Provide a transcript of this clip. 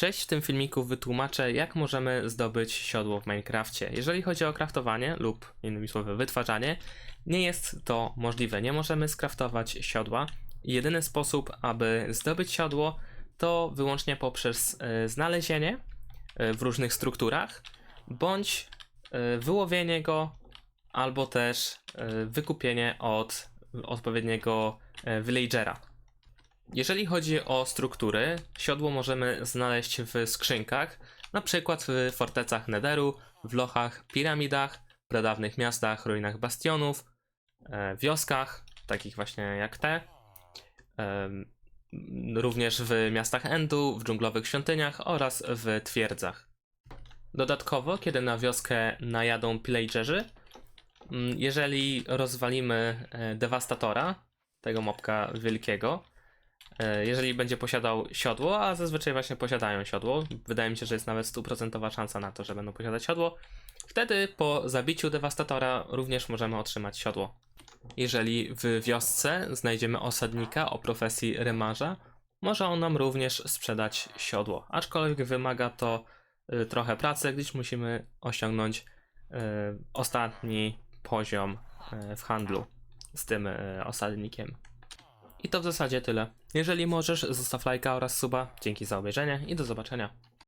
Cześć, w tym filmiku wytłumaczę, jak możemy zdobyć siodło w Minecrafcie. Jeżeli chodzi o craftowanie lub innymi słowy wytwarzanie, nie jest to możliwe. Nie możemy skraftować siodła. Jedyny sposób, aby zdobyć siodło, to wyłącznie poprzez e, znalezienie e, w różnych strukturach, bądź e, wyłowienie go, albo też e, wykupienie od odpowiedniego e, villagera. Jeżeli chodzi o struktury, siodło możemy znaleźć w skrzynkach, na przykład w fortecach Netheru, w lochach, piramidach, pradawnych miastach, ruinach bastionów, e, wioskach, takich właśnie jak te, również w miastach Endu, w dżunglowych świątyniach oraz w twierdzach. Dodatkowo, kiedy na wioskę najadą pillagerzy, mm, jeżeli rozwalimy e, dewastatora, tego mopka wielkiego, jeżeli będzie posiadał siodło, a zazwyczaj właśnie posiadają siodło, wydaje mi się, że jest nawet stuprocentowa szansa na to, że będą posiadać siodło, wtedy po zabiciu dewastatora również możemy otrzymać siodło. Jeżeli w wiosce znajdziemy osadnika o profesji rymarza, może on nam również sprzedać siodło, aczkolwiek wymaga to y, trochę pracy, gdyż musimy osiągnąć y, ostatni poziom w handlu z tym osadnikiem. I to w zasadzie tyle. Jeżeli możesz, zostaw lajka oraz suba. Dzięki za obejrzenie i do zobaczenia.